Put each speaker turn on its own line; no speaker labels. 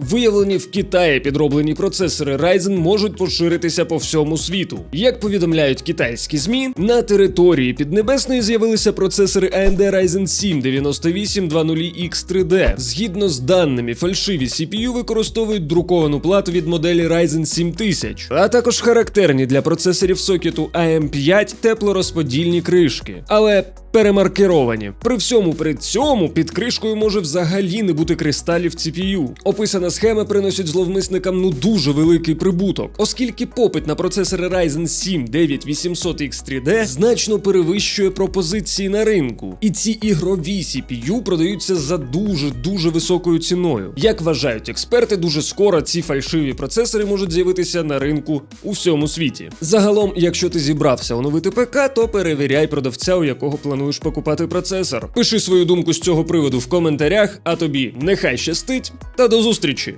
Виявлені в Китаї підроблені процесори Ryzen можуть поширитися по всьому світу. Як повідомляють китайські ЗМІ, на території Піднебесної з'явилися процесори AMD Ryzen 7 9820X3D. Згідно з даними, фальшиві CPU використовують друковану плату від моделі Ryzen 7000, а також характерні для процесорів сокету AM5 теплорозподільні кришки. Але перемаркеровані. При всьому при цьому під кришкою може взагалі не бути кристалів CPU. Описана схема приносить зловмисникам ну дуже великий прибуток, оскільки попит на процесори Ryzen 7 9800X3D значно перевищує пропозиції на ринку. І ці ігрові CPU продаються за дуже дуже високою ціною. Як вважають експерти, дуже скоро ці фальшиві процесори можуть з'явитися на ринку у всьому світі. Загалом, якщо ти зібрався оновити ПК, то перевіряй продавця, у якого плануєш покупати процесор. Пиши свою думку з цього приводу в коментарях, а тобі нехай щастить та до зустрічі!